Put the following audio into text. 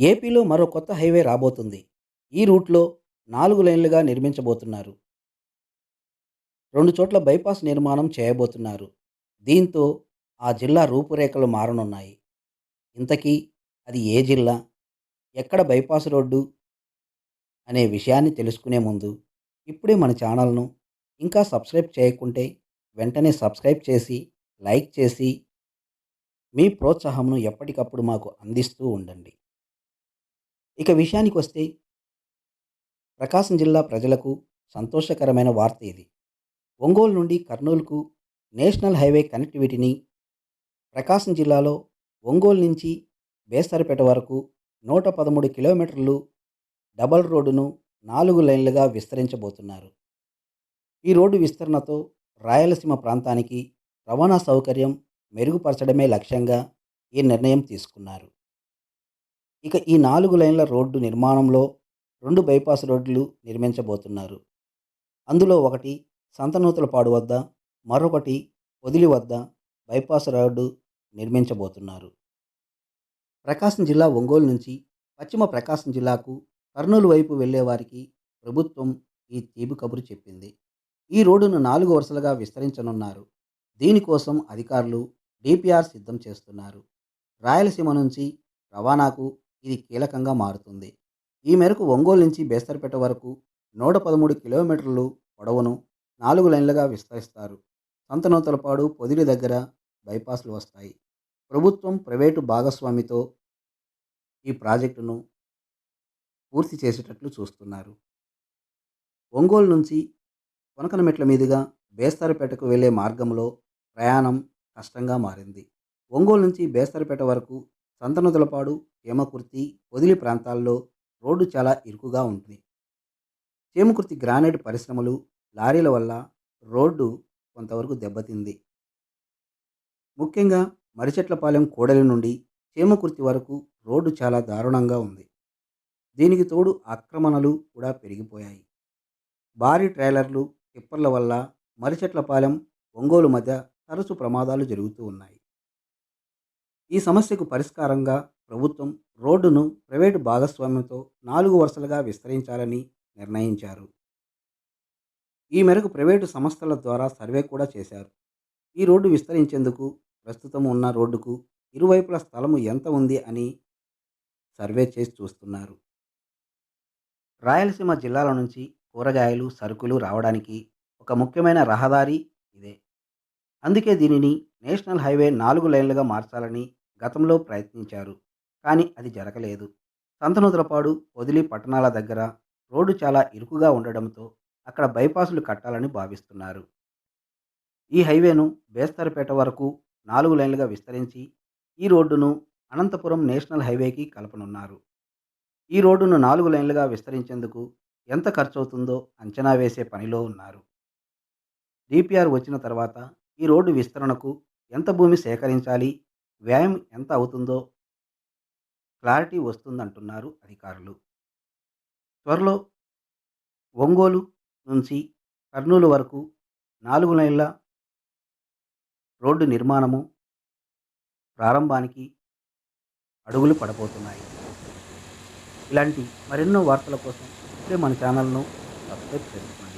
ఏపీలో మరో కొత్త హైవే రాబోతుంది. ఈ రూట్లో నాలుగు లైన్లుగా నిర్మించబోతున్నారు. రెండు చోట్ల బైపాస్ నిర్మాణం చేయబోతున్నారు. దీంతో ఆ జిల్లా రూపురేఖలు మారనున్నాయి. ఇంతకీ అది ఏ జిల్లా? ఎక్కడ బైపాస్ రోడ్డు? అనే విషయాన్ని తెలుసుకునే ముందు ఇప్పుడే మన ఛానల్ను ఇంకా సబ్స్క్రైబ్ చేయకుంటే వెంటనే సబ్స్క్రైబ్ చేసి లైక్ చేసి మీ ప్రోత్సాహంను ఎప్పటికప్పుడు మాకు అందిస్తూ ఉండండి. ఇక విషయానికి వస్తే ప్రకాశం జిల్లా ప్రజలకు సంతోషకరమైన వార్త ఇది. ఒంగోలు నుండి కర్నూలుకు నేషనల్ హైవే కనెక్టివిటీని ప్రకాశం జిల్లాలో ఒంగోలు నుంచి బేస్తరపేట వరకు నూట పదమూడు కిలోమీటర్లు డబల్ రోడ్డును నాలుగు లైన్లుగా విస్తరించబోతున్నారు. ఈ రోడ్డు విస్తరణతో రాయలసీమ ప్రాంతానికి రవాణా సౌకర్యం మెరుగుపరచడమే లక్ష్యంగా ఈ నిర్ణయం తీసుకున్నారు. ఇక ఈ నాలుగు లైన్ల రోడ్డు నిర్మాణంలో రెండు బైపాస్ రోడ్లు నిర్మించబోతున్నారు. అందులో ఒకటి సంతనూతలపాడు వద్ద మరొకటి పొదిలి వద్ద బైపాస్ రోడ్డు నిర్మించబోతున్నారు. ప్రకాశం జిల్లా ఒంగోలు నుంచి పశ్చిమ ప్రకాశం జిల్లాకు కర్నూలు వైపు వెళ్ళేవారికి ప్రభుత్వం ఈ తీపి కబురు చెప్పింది. ఈ రోడ్డును నాలుగు వరుసలుగా విస్తరించనున్నారు. దీనికోసం అధికారులు డిపిఆర్ సిద్ధం చేస్తున్నారు. రాయలసీమ నుంచి రవాణాకు ఇది కీలకంగా మారుతుంది. ఈ మేరకు ఒంగోలు నుంచి బేస్తర్పేట వరకు నూట పదమూడు కిలోమీటర్లు పొడవును నాలుగు లైన్లుగా విస్తరిస్తారు. సంతనూతలపాడు పొదిలి దగ్గర బైపాస్లు వస్తాయి. ప్రభుత్వం ప్రైవేటు భాగస్వామితో ఈ ప్రాజెక్టును పూర్తి చేసేటట్లు చూస్తున్నారు. ఒంగోలు నుంచి కొనకనమెట్ల మీదుగా బేస్తారపేటకు వెళ్ళే మార్గంలో ప్రయాణం కష్టంగా మారింది. ఒంగోలు నుంచి బేస్తారపేట వరకు సంతనదులపాడు చేమకుర్తి వదిలి ప్రాంతాల్లో రోడ్డు చాలా ఇరుకుగా ఉంటుంది. చేమకుర్తి గ్రానైట్ పరిశ్రమలు లారీల వల్ల రోడ్డు కొంతవరకు దెబ్బతింది. ముఖ్యంగా మరిచెట్లపాలెం కోడలి నుండి చేమకుర్తి వరకు రోడ్డు చాలా దారుణంగా ఉంది. దీనికి తోడు ఆక్రమణలు కూడా పెరిగిపోయాయి. భారీ ట్రైలర్లు టిప్పర్ల వల్ల మరిచెట్లపాలెం ఒంగోలు మధ్య తరచు ప్రమాదాలు జరుగుతూ ఉన్నాయి. ఈ సమస్యకు పరిష్కారంగా ప్రభుత్వం రోడ్డును ప్రైవేటు భాగస్వామ్యంతో నాలుగు వరుసలుగా విస్తరించాలని నిర్ణయించారు. ఈ మేరకు ప్రైవేటు సంస్థల ద్వారా సర్వే కూడా చేశారు. ఈ రోడ్డు విస్తరించేందుకు ప్రస్తుతం ఉన్న రోడ్డుకు ఇరువైపుల స్థలము ఎంత ఉంది అని సర్వే చేసి చూస్తున్నారు. రాయలసీమ జిల్లాల నుంచి కూరగాయలు సరుకులు రావడానికి ఒక ముఖ్యమైన రహదారి ఇదే. అందుకే దీనిని నేషనల్ హైవే నాలుగు లైన్లుగా మార్చాలని గతంలో ప్రయత్నించారు కానీ అది జరగలేదు. సంతనూతలపాడు వదిలి పట్టణాల దగ్గర రోడ్డు చాలా ఇరుకుగా ఉండడంతో అక్కడ బైపాసులు కట్టాలని భావిస్తున్నారు. ఈ హైవేను బేస్తరపేట వరకు నాలుగు లైన్లుగా విస్తరించి ఈ రోడ్డును అనంతపురం నేషనల్ హైవేకి కలపనున్నారు. ఈ రోడ్డును నాలుగు లైన్లుగా విస్తరించేందుకు ఎంత ఖర్చవుతుందో అంచనా వేసే పనిలో ఉన్నారు. డిపిఆర్ వచ్చిన తర్వాత ఈ రోడ్డు విస్తరణకు ఎంత భూమి సేకరించాలి వ్యయం ఎంత అవుతుందో క్లారిటీ వస్తుందంటున్నారు అధికారులు. త్వరలో ఒంగోలు నుంచి కర్నూలు వరకు నాలుగు లైన్ల రోడ్డు నిర్మాణము ప్రారంభానికి అడుగులు పడబోతున్నాయి. ఇలాంటి మరెన్నో వార్తల కోసం ఇప్పుడే మన ఛానల్ను సబ్స్క్రైబ్ చేసుకోండి.